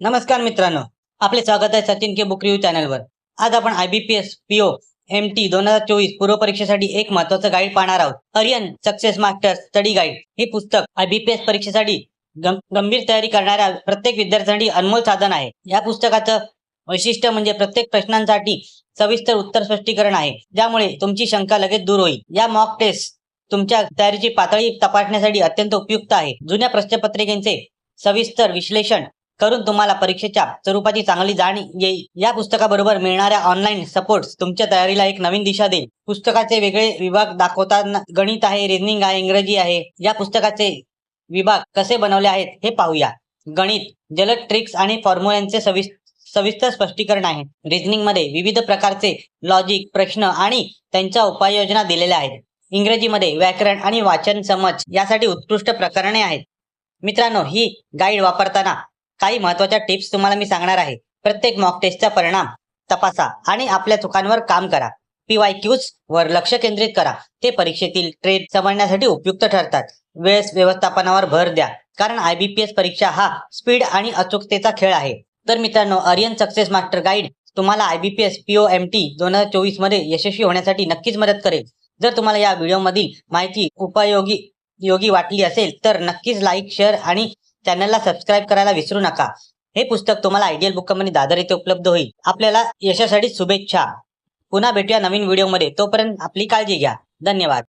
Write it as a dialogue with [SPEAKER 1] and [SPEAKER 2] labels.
[SPEAKER 1] नमस्कार मित्रांनो. आपले स्वागत आहे सचिन के बुक रिव्ह्यू चॅनलवर. आज आपण आयबीपीएस पीओ एम टी दोन हजार चोवीस पूर्व परीक्षेसाठी एक महत्वाचं गाईड पाहणार आहोत. Arian success master study guide हे पुस्तक आयबीपीएस परीक्षेसाठी गं- गंभीर तयारी करणाऱ्या प्रत्येक विद्यार्थ्यांसाठी अनमोल साधन आहे. या पुस्तकाचं वैशिष्ट्य म्हणजे प्रत्येक प्रश्नांसाठी सविस्तर उत्तर स्पष्टीकरण आहे. ज्यामुळे तुमची शंका लगेच दूर होईल. या मॉक टेस्ट तुमच्या तयारीची पातळी तपासण्यासाठी अत्यंत उपयुक्त आहे. जुन्या प्रश्नपत्रिकेचे सविस्तर विश्लेषण करून तुम्हाला परीक्षेच्या स्वरूपाची चांगली जाण येईल. या पुस्तकाबरोबर मिळणाऱ्या ऑनलाईन सपोर्ट तुमच्या तयारीला एक नवीन दिशा देईल. पुस्तकाचे वेगळे विभाग दाखवताना गणित आहे रिझनिंग आहे इंग्रजी आहे. या पुस्तकाचे विभाग कसे बनवले आहेत हे पाहूया. गणित जलद ट्रिक्स आणि फॉर्म्युल्यांचे सविस सविस्तर स्पष्टीकरण आहे. रिझनिंगमध्ये विविध प्रकारचे लॉजिक प्रश्न आणि त्यांच्या उपाययोजना दिलेल्या आहेत. इंग्रजीमध्ये व्याकरण आणि वाचन समज यासाठी उत्कृष्ट प्रकरणे आहेत. मित्रांनो ही गाईड वापरताना काही महत्त्वाच्या टिप्स तुम्हाला मी सांगणार आहे. प्रत्येक मॉक टेस्टचा परिणाम तपासा आणि आपल्या चुकांवर काम करा. पीवाय क्यूज वर लक्ष केंद्रित करा. ते परीक्षेतील ट्रेड समजण्यासाठी उपयुक्त ठरतात. वेळेस व्यवस्थापनावर भर द्या. कारण आयबीपीएस परीक्षा हा स्पीड आणि अचूकतेचा खेळ आहे. तर मित्रांनो आर्यन सक्सेस मास्टर गाईड तुम्हाला आयबीपीएस पीओ एम टी दोन हजार चोवीसमध्ये यशस्वी होण्यासाठी नक्कीच मदत करेल. जर तुम्हाला या व्हिडिओमधील माहिती उपयोगी योगी वाटली असेल तर नक्कीच लाईक शेअर आणि चॅनलला सबस्क्राईब करायला विसरू नका. हे पुस्तक तुम्हाला आयडियल बुक कंपनी दादर येथे उपलब्ध होईल. आपल्याला यशासाठी शुभेच्छा. पुन्हा भेटूया नवीन व्हिडिओमध्ये तोपर्यंत आपली काळजी घ्या. धन्यवाद.